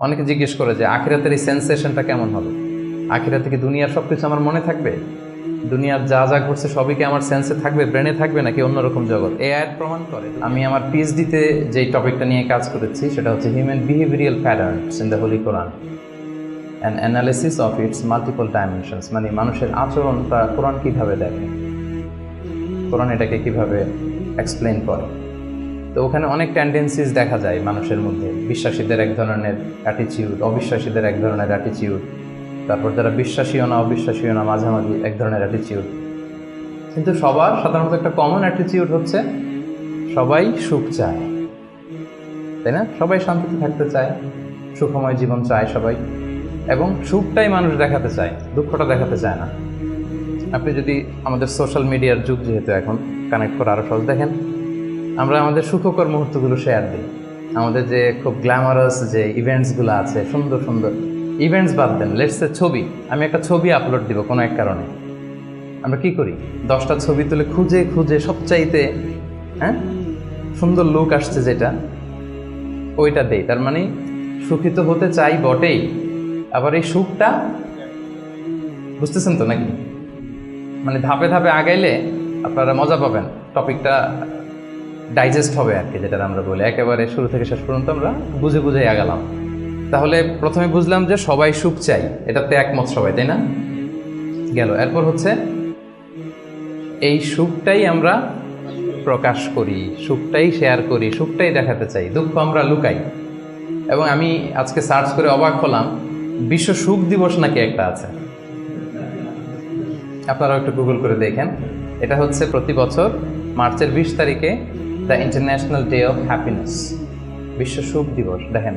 অনেকে জিজ্ঞেস করে যে আখিরাতের এই সেন্সেশনটা কেমন হবে? আখিরাতে কি দুনিয়ার সব কিছু আমার মনে থাকবে? দুনিয়ার যা যা ঘটছে সবই কি আমার সেন্সে থাকবে ব্রেনে থাকবে নাকি অন্যরকম জগৎ? এ আয়াত প্রমাণ করে। আমি আমার পিএইচডিতে যেই টপিকটা নিয়ে কাজ করেছি সেটা হচ্ছে human behavioural patterns in the holy Quran an analysis of its multiple dimensions মানে মানুষের আচরণটা কোরআন কীভাবে দেখে? কোরআন এটাকে কীভাবে এক্সপ্লেন করে? তো ওখানে অনেক টেন্ডেন্সিস দেখা যায় মানুষের মধ্যে। বিশ্বাসীদের এক ধরনের অ্যাটিচিউড অবিশ্বাসীদের এক ধরনের অ্যাটিচিউড তারপর যারা বিশ্বাসীও না, অবিশ্বাসীও না, মাঝামাঝি এক ধরনের অ্যাটিচিউড কিন্তু সবার সাধারণত একটা কমন অ্যাটিচিউড হচ্ছে, সবাই সুখ চায়। তাই না? সবাই শান্তিতে থাকতে চায়, সুখময় জীবন চায় সবাই। এবং সুখটাই মানুষ দেখাতে চায়, দুঃখটা দেখাতে চায় না। আপনি যদি আমাদের সোশ্যাল মিডিয়ার যুগ যেহেতু এখন কানেক্ট করা আরও সহজ, দেখেন। আমরা আমাদের সুখকর মুহূর্তগুলো শেয়ার দিই। আমাদের যে খুব গ্ল্যামারাস যে ইভেন্টসগুলো আছে, সুন্দর সুন্দর ইভেন্টস বাদ দেন লেটসে ছবি। আমি একটা ছবি আপলোড দিব কোনো এক কারণে। আমরা কি করি? দশটা ছবি তুলে খুঁজে খুঁজে সবচাইতে হ্যাঁ? সুন্দর লুক আসছে যেটা, ওইটা দেই। তার মানে সুখিত হতে চাই বটেই। আবার এই সুখটা, বুঝতেছেন তো নাকি? মানে ধাপে ধাপে আগাইলে আপনারা মজা পাবেন। টপিকটা ডাইজেস্ট হবে আর কি, যেটা আমরা বলি। একেবারে শুরু থেকে শেষ পর্যন্ত আমরা বুঝে বুঝে আগালাম। তাহলে প্রথমে বুঝলাম যে সবাই সুখ চাই, এটাতে একমত সবাই, তাই না? গেল। এরপর হচ্ছে, এই সুখটাই আমরা প্রকাশ করি, সুখটাই শেয়ার করি, সুখটাই দেখাতে চাই, দুঃখ আমরা লুকাই। এবং আমি আজকে সার্চ করে অবাক হলাম, বিশ্ব সুখ দিবস নাকি একটা আছে? আপনারাও একটু গুগল করে দেখেন। এটা হচ্ছে প্রতি বছর মার্চের বিশ তারিখে the international day of happiness, বিশ্ব সুখ দিবস, দেখেন।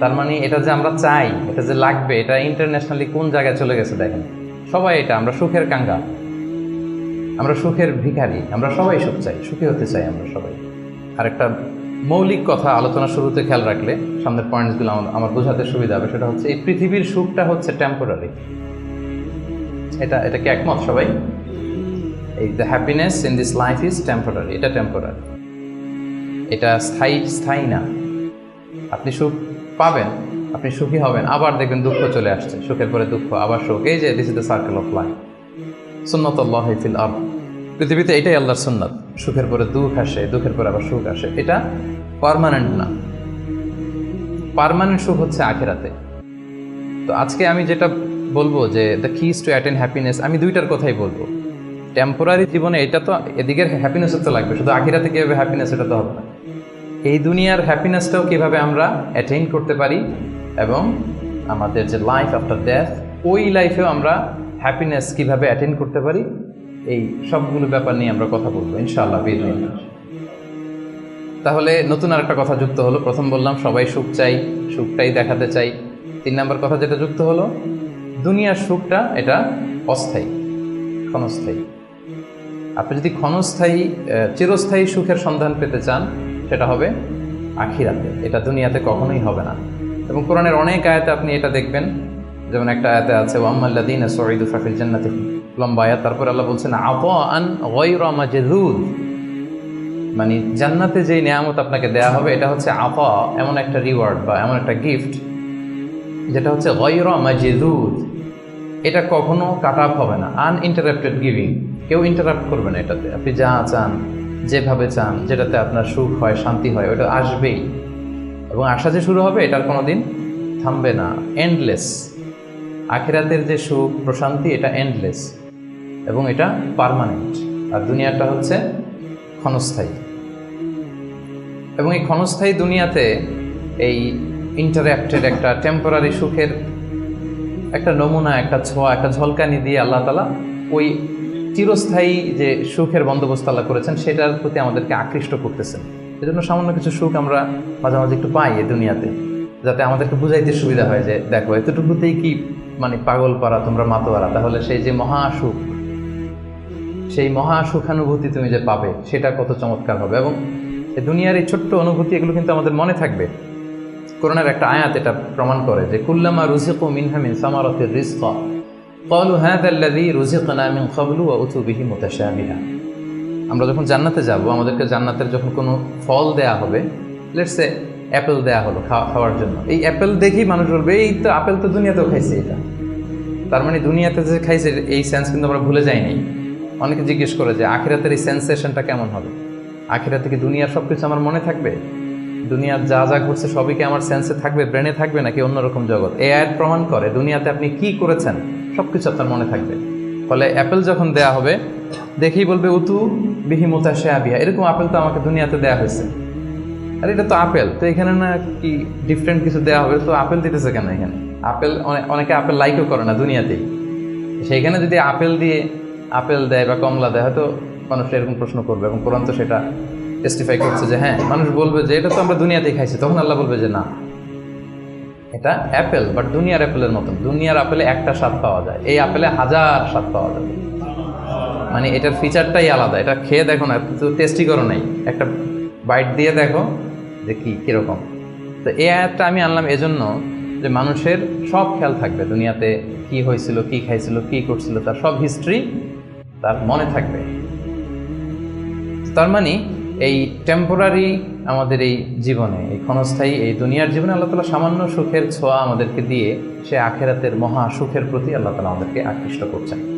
তার মানে এটা যে আমরা চাই, এটা যে লাগবে, এটা ইন্টারন্যাশনালি কোন জায়গায় চলে গেছে, দেখেন। সবাই এটা, আমরা সুখের কাঙ্গা। আমরা সুখের ভিখারি, আমরা সবাই সুখ চাই, সুখী হতে চাই আমরা সবাই। আর একটা মৌলিক কথা আলোচনা শুরুতে খেয়াল রাখলে, সামনের পয়েন্টসগুলো আমার আমার বোঝাতে সুবিধা হবে, সেটা হচ্ছে এই পৃথিবীর সুখটা হচ্ছে টেম্পোরারি এটা এটা কি একমত সবাই? এই the happiness in this life is temporary এটা টেম্পোরারি এটা স্থায়ী স্থায়ী না। আপনি সুখ পাবেন, আপনি সুখী হবেন, আবার দেখবেন দুঃখ চলে আসছে, সুখের পরে দুঃখ, আবার সুখ। এই যে this is the circle of life সুন্নত আল্লাহ ফিল আর পৃথিবীতে এটাই আল্লাহর সুন্নত। সুখের পরে দুঃখ আসে, দুঃখের পরে আবার সুখ আসে। এটা পারমানেন্ট না। পারমানেন্ট সুখ হচ্ছে আখেরাতে। তো আজকে আমি যেটা বলব যে the keys to attend happiness আমি দুইটার কথাই বলব। টেম্পোরারি জীবনে এটা তো এদিকের হ্যাপিনেস তো লাগবে, শুধু আখিরাতে কীভাবে হ্যাপিনেস এটা তো হবে না। এই দুনিয়ার হ্যাপিনেসটাও কীভাবে আমরা অ্যাটেইন করতে পারি এবং আমাদের যে লাইফ আফটার ডেথ ওই লাইফেও আমরা হ্যাপিনেস কীভাবে অ্যাটেইন করতে পারি, এই সবগুলো ব্যাপার নিয়ে আমরা কথা বলব, ইনশাআল্লাহ তাহলে নতুন আর একটা কথা যুক্ত হলো। প্রথম বললাম, সবাই সুখ চাই, সুখটাই দেখাতে চাই। তিন নম্বর কথা যেটা যুক্ত হলো, দুনিয়ার সুখটা এটা অস্থায়ী, ক্ষণস্থায়ী। আপনি যদি ক্ষণস্থায়ী চিরস্থায়ী সুখের সন্ধান পেতে চান সেটা হবে আখিরাতে। এটা দুনিয়াতে কখনোই হবে না। এবং কোরআনের অনেক আয়াতে আপনি এটা দেখবেন। যেমন একটা আয়াতে আছে ওয়াম্মাল্লাদিন সঈদু ফাফিল জান্নাতি লম্বা আয়াত। তারপর আল্লাহ বলছেন আপ আন গয়রা মাজেদুদ মানে জান্নাতে যেই নিয়ামত আপনাকে দেয়া হবে, এটা হচ্ছে আপা এমন একটা রিওয়ার্ড বা এমন একটা গিফট যেটা হচ্ছে গয়রা মাজেদুদ। এটা কখনো কাট আপ হবে না। আনইন্টারাপ্টেড গিভিং কেউ ইন্টারাপ্ট করবে না এটাতে। আপনি যা চান। যেভাবে চান, যেটাতে আপনার সুখ হয়, শান্তি হয়, ওটা আসবেই। এবং আসা যে শুরু হবে, এটার কোনো দিন থামবে না। এন্ডলেস আখেরাতের যে সুখ, প্রশান্তি, এটা এন্ডলেস এবং এটা পারমানেন্ট আর দুনিয়াটা হচ্ছে ক্ষণস্থায়ী। এবং এই ক্ষণস্থায়ী দুনিয়াতে এই ইন্টারাক্টেড একটা টেম্পোরারি সুখের একটা নমুনা, একটা ছোঁয়া, একটা ঝলকানি দিয়ে আল্লাহ তালা ওই চিরস্থায়ী যে সুখের বন্দোবস্ত আল্লাহ করেছেন, সেটার প্রতি আমাদেরকে আকৃষ্ট করতেছেন। এজন্য সামান্য কিছু সুখ আমরা মাঝে মাঝে একটু পাই এ দুনিয়াতে, যাতে আমাদেরকে বুঝাইতে সুবিধা হয় যে, দেখো, এতটুকুতেই কি মানে পাগল পারা, তোমরা মাতোয়ারা, তাহলে সেই যে মহা সুখ, সেই মহা সুখানুভূতি তুমি যে পাবে, সেটা কত চমৎকার হবে। এবং দুনিয়ার এই ছোট্ট অনুভূতি, এগুলো কিন্তু আমাদের মনে থাকবে। করোনার একটা আয়াত এটা প্রমাণ করে যে, কুল্লামা রুজিকু মিনহা মিন সামারাতির রিজকা। হাযা আল্লাযী রুজিকনা মিন ক্বাবলু ওয়া উতু বিহি মুতাশাবিহা আমরা যখন জান্নাতে যাব, আমাদেরকে জান্নাতের যখন কোনো ফল দেয়া হবে লেটস লেটসে অ্যাপেল দেয়া হলো খাওয়া- খাওয়ার জন্য। এই অ্যাপেল দেখেই মানুষ বলবে, এই তো আপেল তো দুনিয়াতেও খাইছে এটা। তার মানে দুনিয়াতে যে খাইছে, এই সেন্স কিন্তু আমরা ভুলে যাইনি অনেকে জিজ্ঞেস করে যে, আখিরাতের এই সেন্সেশনটা কেমন হবে? আখিরাতে কি দুনিয়ার সব কিছু আমার মনে থাকবে? দুনিয়ার যা যা ঘটছে সবই কি আমার সেন্সে থাকবে ব্রেনে থাকবে নাকি অন্যরকম জগৎ? এ আয়ের প্রমাণ করে দুনিয়াতে আপনি কি করেছেন? সব কিছু আপনার মনে থাকবে। ফলে অ্যাপেল যখন দেয়া হবে, দেখেই বলবে উতু বিহি মোতাশে আবিয়া এরকম আপেল তো আমাকে দুনিয়াতে দেয়া হয়েছে। আর এটা তো আপেল, তো এখানে না কি ডিফারেন্ট কিছু দেওয়া হবে? তো আপেল দিতেছে কেন এখানে? আপেল অনেকে আপেল লাইকও করে না দুনিয়াতেই। সেইখানে যদি আপেল দিয়ে আপেল দেয় বা কমলা দেয়, হয়তো মানুষ এরকম প্রশ্ন করবে এবং কোরআন তো সেটা টেস্টিফাই করছে যে হ্যাঁ মানুষ বলবে যে, এটা তো আমরা দুনিয়াতেই খাইছি। তখন আল্লাহ বলবে যে, না। এটা অ্যাপেল বাট দুনিয়ার অ্যাপেলের মতন। দুনিয়ার আপেলে একটা স্বাদ পাওয়া যায়। এই আপেলে হাজার স্বাদ পাওয়া যাবে। মানে এটার ফিচারটাই আলাদা। এটা খেয়ে দেখো না টেস্টি করো নাই। একটা বাইট দিয়ে দেখো যে কি, কীরকম। তো এই অ্যাপটা আমি আনলাম এজন্য যে মানুষের সব খেয়াল থাকবে। দুনিয়াতে কি হয়েছিল, কি খাইছিল, কি করছিল, তার সব হিস্ট্রি তার মনে থাকবে। তার মানে এই টেম্পোরারি আমাদের এই জীবনে, এই ক্ষণস্থায়ী এই দুনিয়ার জীবনে আল্লাহ তালা সামান্য সুখের ছোঁয়া আমাদেরকে দিয়ে সে আখেরাতের মহা সুখের প্রতি আল্লাহ তালা আমাদেরকে আকৃষ্ট করছেন।